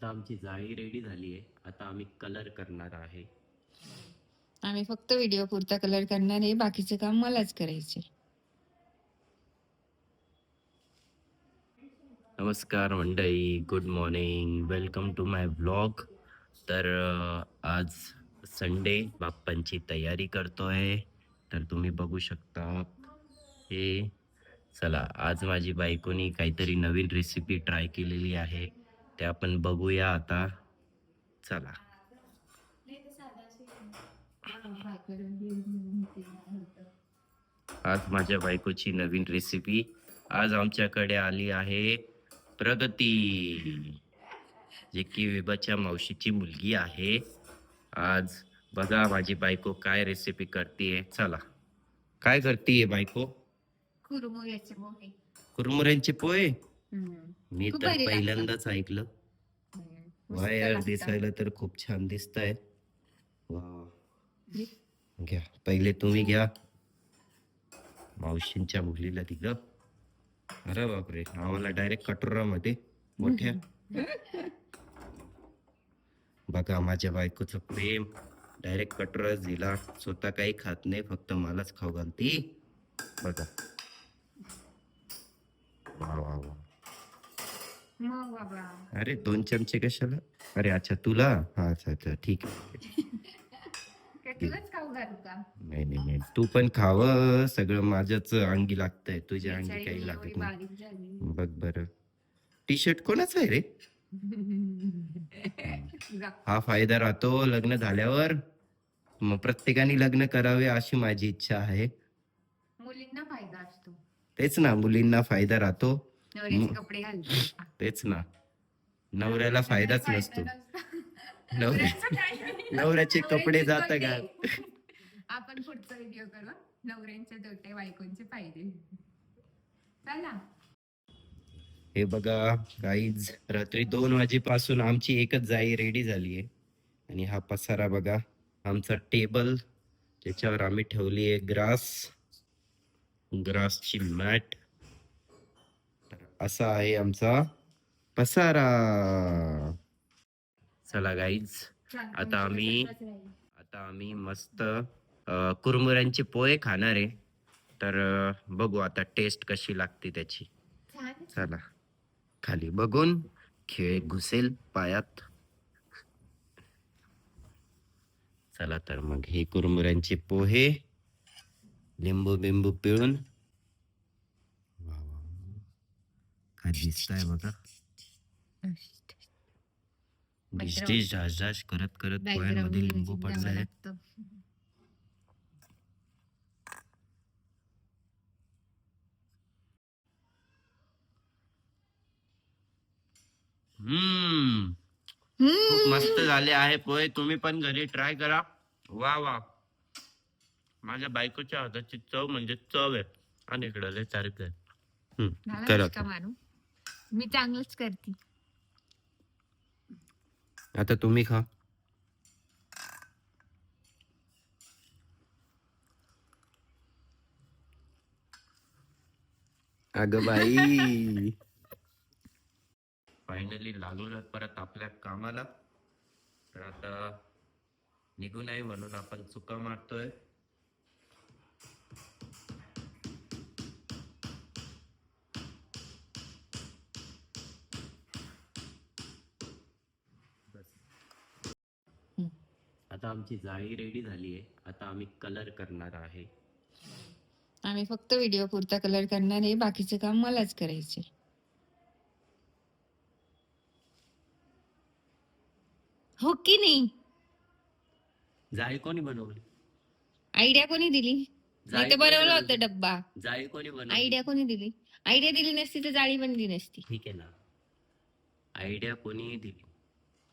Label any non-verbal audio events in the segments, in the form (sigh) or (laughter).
आता आमची जाळी रेडी झाली आहे आता आम्ही कलर करणार आहे. आम्ही फक्त व्हिडिओ पुरता कलर करणार आहे. बाकीचं काम मलाच करायचे नमस्कार मंडळी. Good morning welcome to my blog तर आज संडे बाप्पांची तयारी करतोय. तर तुम्ही बघू शकता. हे चला आज माझी बायकोनी काहीतरी नवीन रेसिपी ट्राय केलेली आहे. ते आपण बघूया आता. चला. आज माझ्या बायकोची नवीन रेसिपी आज आमच्याकडे आली आहे प्रगती. जे की विभाच्या मावशीची मुलगी आहे. आज बघा माझी बायको काय रेसिपी करते चला. काय करतीये बायको? कुरमुऱ्याचे मोहे कुरमुऱ्यांचे पोहे. मी खूप तर भारी. पहिल्यांदाच ऐकलं. वा यार. दिसायला तर खूप छान दिसत आहे घ्या. पहिले तुम्ही घ्या. मावशींच्या मुलीला दिलं अरे बापरे. आम्हाला डायरेक्ट कटोरामध्ये. मोठ्या. बघा माझ्या बायकोचं प्रेम. डायरेक्ट कटोराच दिला. स्वतः काही खात नाही. फक्त मलाच खाऊ घालती. बघा. वा वा वा. मग बाबा. अरे दोन चमचे कशाला? अरे अच्छा तुला? हा अच्छा अच्छा ठीक आहे काय तुलाच खाऊ घालू का? नाही नाही नाही तू पण खाव सगळं माझ्याच अंगी लागतंय तुझ्या अंगी बिचारी काही एवढी लागत नाही. बारीक झाली. बघ बर. टी शर्ट कोणाचा आहे रे? जा. हा फायदा राहतो लग्न झाल्यावर. मग प्रत्येकाने लग्न करावे अशी माझी इच्छा आहे. मुलींना फायदा असतो. तेच ना मुलींना फायदा राहतो. नवऱ्याचे कपडे घालतो तेच ना. नवऱ्याला फायदाच नसतो. नवऱ्या नवऱ्याचं कपडे जात का. आपण पुढचा व्हिडिओ करू. हं. नवऱ्यांचे तोटे बायकोंचे फायदे. चला. हे बघा काहीच रात्री दोन वाजेपासून आमची एकच जाई रेडी झाली आहे आणि हा पसारा बघा आमचा टेबल त्याच्यावर आम्ही ठेवली आहे ग्रास ग्रासची मॅट. असा आहे आमचा पसारा. चला गाईज आता आम्ही- आता आम्ही मस्त कुरमुऱ्यांचे पोहे खाणार आहे. तर बघू आता टेस्ट कशी लागते त्याची. चला खाली बघून खेळ घुसेल पायात. चला तर मग हे कुरमुऱ्यांचे पोहे लिंबू बिंबू पिळून वा वा वा. काय दिसताय बघा. डिश झाश करत करत पोह्यांमध्ये लिंबू पडलाय. हम्म. खूप मस्त झाले आहे पोहे. तुम्ही पण घरी ट्राय करा. वा वा. माझ्या बायकोच्या हाताची चव म्हणजे चव आहे. आणि इकडं सारखं आहे. करा मी चांगलंच करते. आता तुम्ही खा. अग बाई. फायनली लागलो परत आपल्या कामाला. तर आता निघू नये म्हणून आपण चुका मारतोय. आता आमची जाळी रेडी झाली आहे आता आम्ही कलर करणार आहे. आम्ही फक्त व्हिडिओ पुरता कलर करणार आहे. बाकीचं काम मलाच करायचे हो की नाही? जाळी कोणी बनवली? आयडिया कोणी दिली? नाही तर कोणी बनवला? होता डब्बा. जाळी कोणी बनवली? आयडिया कोणी दिली? आयडिया दिली नसती तर जाळी बनली नसती. ठीक आहे ना. आयडिया कोणीही दिली.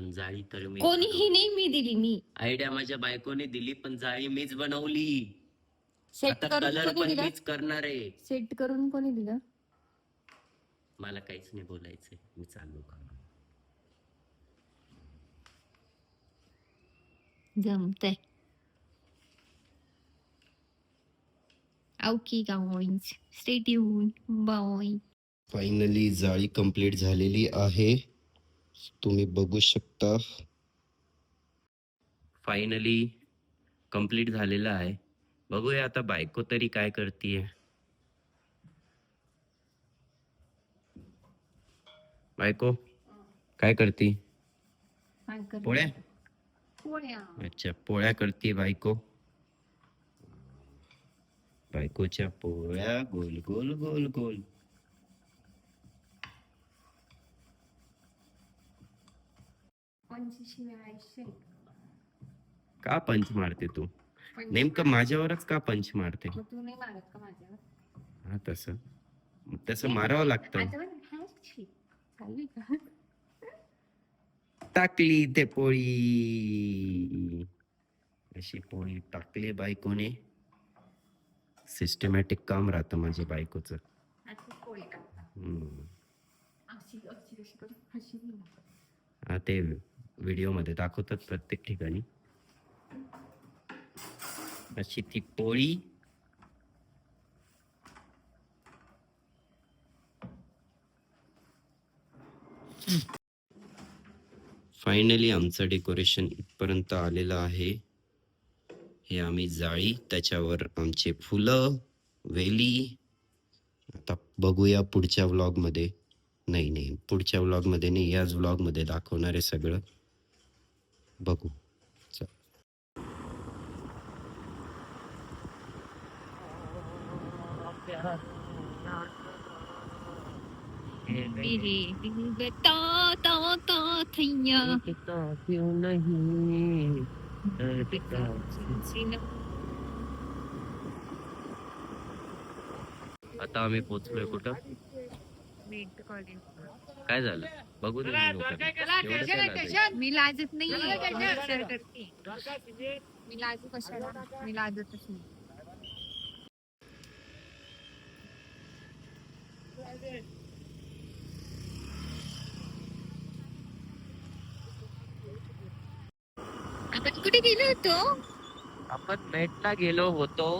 पण जाळी तर मी कोणीही नाही मी दिली मी. आयडिया माझ्या बायकोने दिली पण जाळी मीच बनवली. सेट आता करून कलर कोणी पण दिलं? मीच करणार आहे. सेट करून कोणी दिलं? मला काहीच नाही बोलायचंय. मी चाललो का जमतंय. Guys, stay tuned. Bye. Finally जाळी कंप्लीट झालेली आहे. तुम्ही बघू शकता. फायनली कंप्लीट झालेलं आहे. बघूया आता बायको तरी काय करतीये. बायको काय करती? पोळ्या? पोळ्या. अच्छा पोळ्या करते बायको. बायकोच्या पोळ्या गोल गोल गोल गोल. का पंच मारते तू? नेमकं माझ्यावरच का पंच मारते? मग तू नाही मारत का माझ्यावर? हा तसं. तसं मारावं लागतं. आता पण हा शी. चालली का? टाकली ते पोळी. अशी पोळी टाकली बायकोने. सिस्टमॅटिक काम राहतं माझ्या बायकोचं. आता पोळी टाकता हम्म. अशी अशी अशी करून अशी नाही. हा ते व्हिडिओमध्ये दाखवतात प्रत्येक ठिकाणी. अशी ती पोळी. फायनली आमचं डेकोरेशन इथपर्यंत आलेलं आहे. हे आम्ही जाळी त्याच्यावर आमचे फुलं वेली. आता बघूया पुढच्या व्लॉगमध्ये नाही नाही पुढच्या व्लॉगमध्ये नाही याच व्लॉगमध्ये दाखवणार आहे सगळं. बघू. चल. मेरे दिल बता ता ता थैया। आता आम्ही पोचलोय कुठं? काय झालं? बघू दे मी लाजत नाही मी लाजू कशाला? मी लाजतच नाही. आपण कुठे गेलो होतो? आपण मेटला गेलो होतो.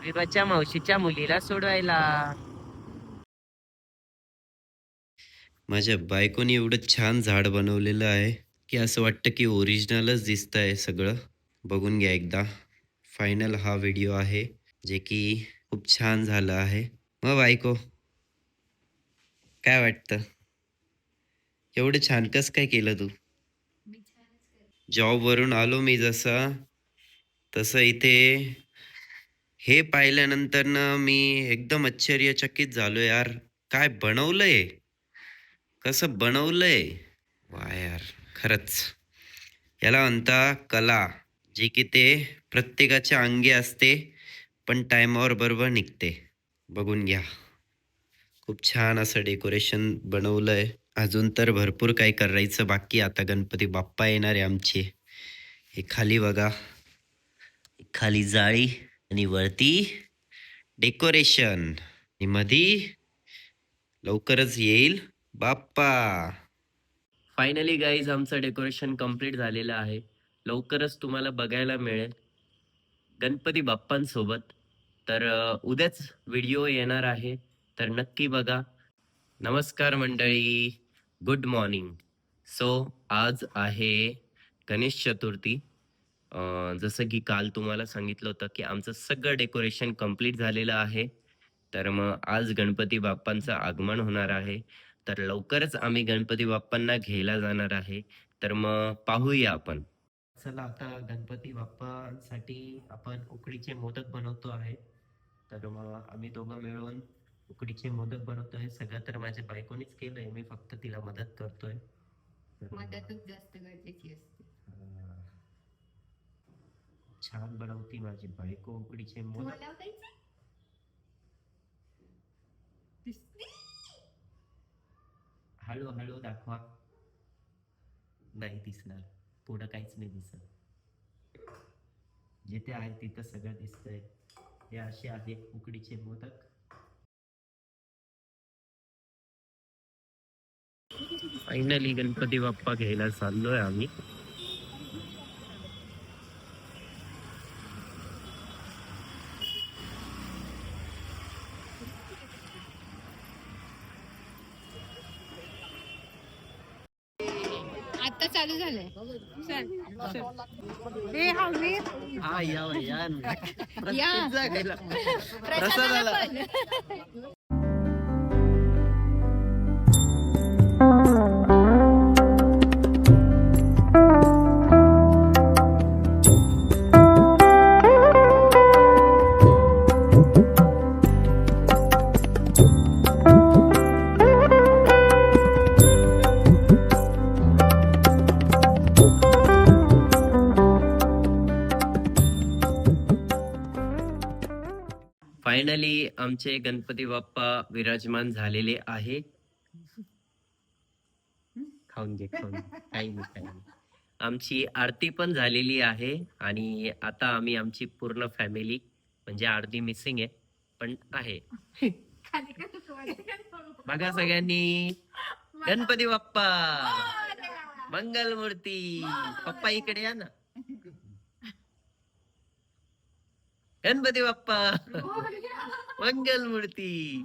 विवाच्या मावशीच्या मुलीला सोडवायला. माझ्या बायकोने एवढं छान झाड बनवलेलं आहे की असं वाटतं की ओरिजिनलच दिसत आहे सगळं. बघून घ्या एकदा. फायनल हा व्हिडिओ आहे जे की खूप छान झालं आहे. मग बायको काय वाटतं? एवढं छान कस काय केलं तू? जॉबवरून आलो मी जसं तसं इथे हे पाहिल्यानंतर ना मी एकदम आश्चर्यचकित झालो यार. काय बनवलंय? कसं बनवलंय? वा यार खरंच. याला म्हणता कला जी की ते प्रत्येकाच्या अंगी असते पण टायमावर बरोबर निघते. बघून घ्या. खूप छान असं डेकोरेशन बनवलंय. अजून तर भरपूर काही करायचं बाकी आता गणपती बाप्पा येणार आहे आमचे. हे खाली बघा. खाली जाळी आणि वरती डेकोरेशन. आणि मधी लवकरच येईल. बाप्पा. फायनली गाईज आमचं डेकोरेशन कंप्लीट झालेलं आहे. लवकरच तुम्हाला बघायला मिळेल. गणपती बाप्पांसोबत. तर उद्याच व्हिडिओ येणार आहे. तर नक्की बघा. नमस्कार मंडळी. गुड मॉर्निंग सो आज आहे गणेश चतुर्थी. जसं की काल तुम्हाला सांगितलं होतं की आमचं सगळं डेकोरेशन कंप्लीट झालेलं आहे. तर मग आज गणपती बाप्पांचं आगमन होणार आहे. तर लवकरच आम्ही गणपती बाप्पांना घ्यायला जाणार आहे. तर मग पाहूया आपण. चला आता गणपती बाप्पांसाठी आपण उकडीचे मोदक बनवतो आहे. तर मग आम्ही दोघं मिळून उकडीचे मोदक बनवतोय. सगळं तर माझ्या बायकोनीच केलंय. मी फक्त तिला मदत करतोय. मदतच जास्त गरजेची असते. छान बनवती माझी बायको उकडीचे मोदक. तुम्हाला आवडायचं? हळूहळू दाखवा. नाही दिसणार. पुढं काहीच नाही दिसत. जिथे आहे तिथं सगळं दिसतंय. हे असे आहेत उकडीचे मोदक. फायनली गणपती बाप्पा घ्यायला चाललोय आम्ही. Órale. Sal. Sal. Ah, ya, finally आमचे गणपती बाप्पा विराजमान झालेले आहे. खाऊन घे खाऊन काही नाही काही नाही. आमची आरती पण झालेली आहे आणि आता आम्ही आमची पूर्ण फॅमिली म्हणजे आरती मिसिंग आहे पण आहे. बघा सगळ्यांनी. गणपती बाप्पा. मंगलमूर्ती. पप्पा इकडे या ना. गणपती बाप्पा. (laughs) मंगल मूर्ती.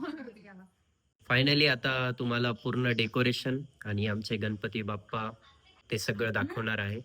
फायनली आता तुम्हाला पूर्ण डेकोरेशन आणि आमचे गणपती बाप्पा ते सगळं दाखवणार आहे.